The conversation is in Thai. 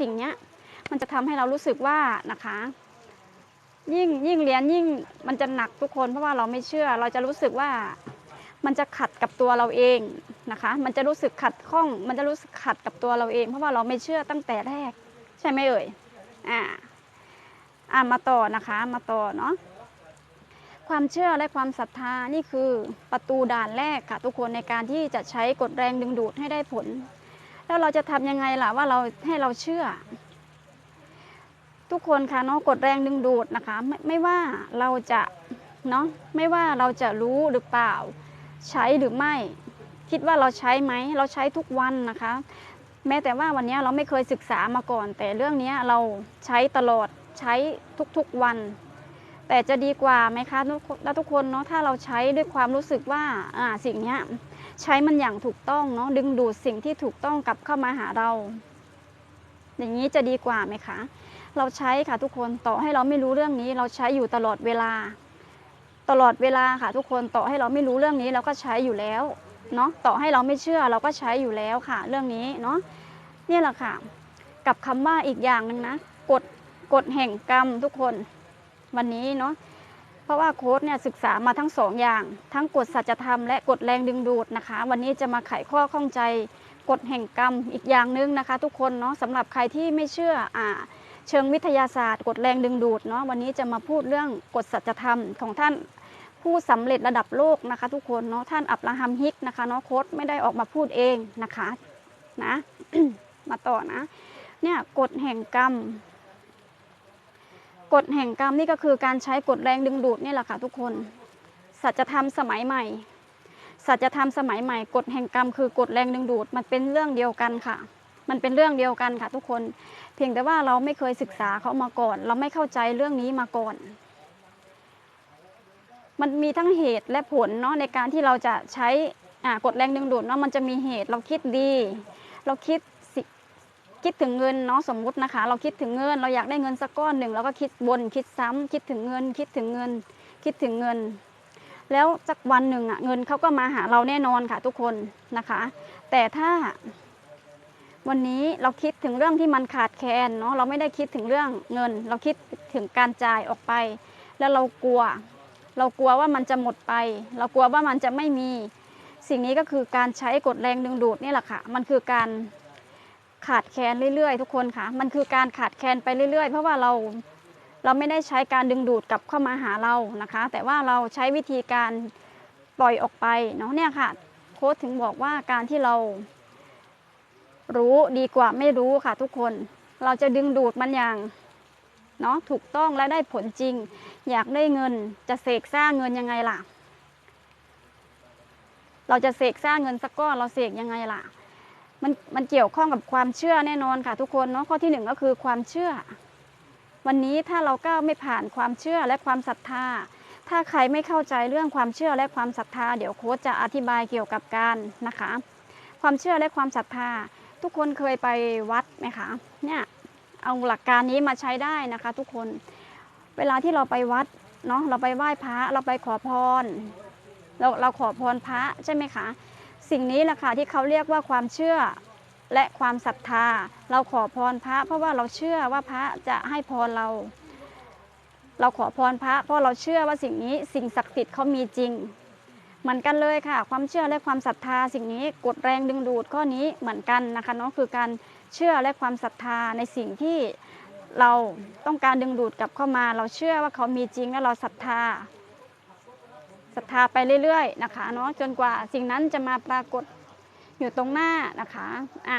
สิ่งเนี้ยมันจะทำให้เรารู้สึกว่านะคะ ยิ่งยิ่งเรียนยิ่งมันจะหนักทุกคนเพราะว่าเราไม่เชื่อ เราจะรู้สึกว่ามันจะขัดกับตัวเราเองนะคะ มันจะรู้สึกขัดข้อง มันจะรู้สึกขัดกับตัวเราเอง เพราะว่าเราไม่เชื่อตั้งแต่แรก ใช่ไหมเอ่ยอ่าอ่ามาต่อนะคะมาต่อเนาะความเชื่อและความศรัทธานี่คือประตูด่านแรกค่ะทุกคนในการที่จะใช้กฎแรงดึงดูดให้ได้ผล แล้วเราจะทำยังไงล่ะว่าเราให้เราเชื่อ ทุกคนค่ะเนาะกดแรงดึงดูดนะคะ ไม่ไม่ว่าเราจะเนาะไม่ว่าเราจะรู้หรือเปล่า ใช้หรือไม่ คิดว่าเราใช้ไหมเราใช้ทุกวันนะคะ แม้แต่ว่าวันนี้เราไม่เคยศึกษามาก่อน แต่เรื่องนี้เราใช้ตลอดใช้ทุกๆวัน แต่จะดีกว่าไหมคะทุกคนแล้วทุกคนเนาะถ้าเราใช้ด้วยความรู้สึกว่าอ่าสิ่งเนี้ยใช้มันอย่างถูกต้องเนาะดึงดูดสิ่งที่ถูกต้องกลับเข้ามาหาเรา อย่างนี้จะดีกว่าไหมคะ เราใช้ค่ะทุกคนต่อให้เราไม่รู้เรื่องนี้ เราใช้อยู่ตลอดเวลา ตลอดเวลาค่ะ ทุกคนต่อให้เราไม่รู้เรื่องนี้เราก็ใช้อยู่แล้วเนาะต่อให้เราไม่เชื่อเราก็ใช้อยู่แล้วค่ะ เรื่องนี้เนาะนี่แหละค่ะ กับคำว่าอีกอย่างหนึ่งนะกฎกฎแห่งกรรมทุกคน วันนี้เนาะเพราะว่าโค้ดเนี่ยศึกษามาทั้งสองอย่าง ทั้งกฎสัจธรรมและกฎแรงดึงดูดนะคะ วันนี้จะมาไขข้อข้องใจกฎแห่งกรรมอีกอย่างหนึ่งนะคะ ทุกคนเนาะสำหรับใครที่ไม่เชื่ออ่าเชิงวิทยาศาสตร์กฎแรงดึงดูดเนาะวันนี้จะมาพูดเรื่องกฎสัจธรรมของท่านผู้สำเร็จระดับโลกนะคะ ทุกคนเนาะท่านอับราฮัมฮิกนะคะเนาะโค้ดไม่ได้ออกมาพูดเองนะคะนะมาต่อนะเนี่ยกฎแห่งกรรม กฎแห่งกรรมนี่ก็คือการใช้กฎแรงดึงดูดนี่แหละค่ะทุกคน สัจธรรมสมัยใหม่ สัจธรรมสมัยใหม่กฎแห่งกรรมคือกฎแรงดึงดูดมันเป็นเรื่องเดียวกันค่ะ มันเป็นเรื่องเดียวกันค่ะทุกคน เพียงแต่ว่าเราไม่เคยศึกษาเขามาก่อน เราไม่เข้าใจเรื่องนี้มาก่อน มันมีทั้งเหตุและผลเนาะในการที่เราจะใช้อ่ากฎแรงดึงดูดเนาะมันจะมีเหตุเราคิดดี เราคิด คิดถึงเงินเนาะสมมุตินะคะ เราคิดถึงเงิน เราอยากได้เงินสักก้อนหนึ่งเราก็คิดวนคิดซ้ำคิดถึงเงิน คิดถึงเงิน คิดถึงเงิน แล้วสักวันหนึ่งอะเงินเขาก็มาหาเราแน่นอนค่ะทุกคนนะคะ แต่ถ้าวันนี้เราคิดถึงเรื่องที่มันขาดแคลนเนาะเราไม่ได้คิดถึงเรื่องเงิน เราคิดถึงการจ่ายออกไป แล้วเรากลัว เรากลัวว่ามันจะหมดไป เรากลัวว่ามันจะไม่มี สิ่งนี้ก็คือการใช้กฎแรงดึงดูดนี่แหละค่ะ มันคือการ ขาดแคลนเรื่อยๆ ทุกคนค่ะ มันคือการขาดแคลนไปเรื่อยๆ เพราะว่าเราเราไม่ได้ใช้การดึงดูดกลับเข้ามาหาเรานะคะ แต่ว่าเราใช้วิธีการปล่อยออกไปเนาะเนี่ยค่ะโค้ชถึงบอกว่าการที่เรา รู้ดีกว่าไม่รู้ค่ะ ทุกคนเราจะดึงดูดมันอย่างเนาะถูกต้องและได้ผลจริง อยากได้เงินจะเสกสร้างเงินยังไงล่ะ เราจะเสกสร้างเงินสักก้อนเราเสกยังไงล่ะ มันมันเกี่ยวข้องกับความเชื่อแน่นอนค่ะ ทุกคนเนาะข้อที่หนึ่งก็คือความเชื่อ วันนี้ถ้าเราก้าวไม่ผ่านความเชื่อและความศรัทธา ถ้าใครไม่เข้าใจเรื่องความเชื่อและความศรัทธา เดี๋ยวโค้ชจะอธิบายเกี่ยวกับการนะคะ ความเชื่อและความศรัทธา ทุกคนเคยไปวัดไหมคะเนี่ยเอาหลักการนี้มาใช้ได้นะคะ ทุกคนเวลาที่เราไปวัดเนาะเราไปไหว้พระเราไปขอพรเราเราขอพรพระใช่ไหมคะ สิ่งนี้แหละค่ะที่เขาเรียกว่าความเชื่อและความศรัทธา เราขอพรพระ เพราะว่าเราเชื่อว่าพระจะให้พรเรา เราขอพรพระ เพราะเราเชื่อว่าสิ่งนี้สิ่งศักดิ์สิทธิ์เขามีจริง เหมือนกันเลยค่ะ ความเชื่อและความศรัทธา สิ่งนี้กดแรงดึงดูดข้อนี้เหมือนกันนะคะเนาะคือการเชื่อและความศรัทธาในสิ่งที่เราต้องการดึงดูดกลับเข้ามา เราเชื่อว่าเขามีจริงและเราศรัทธา ศรัทธาไปเรื่อยๆนะคะเนาะจนกว่าสิ่งนั้นจะมาปรากฏอยู่ตรงหน้านะคะอ่า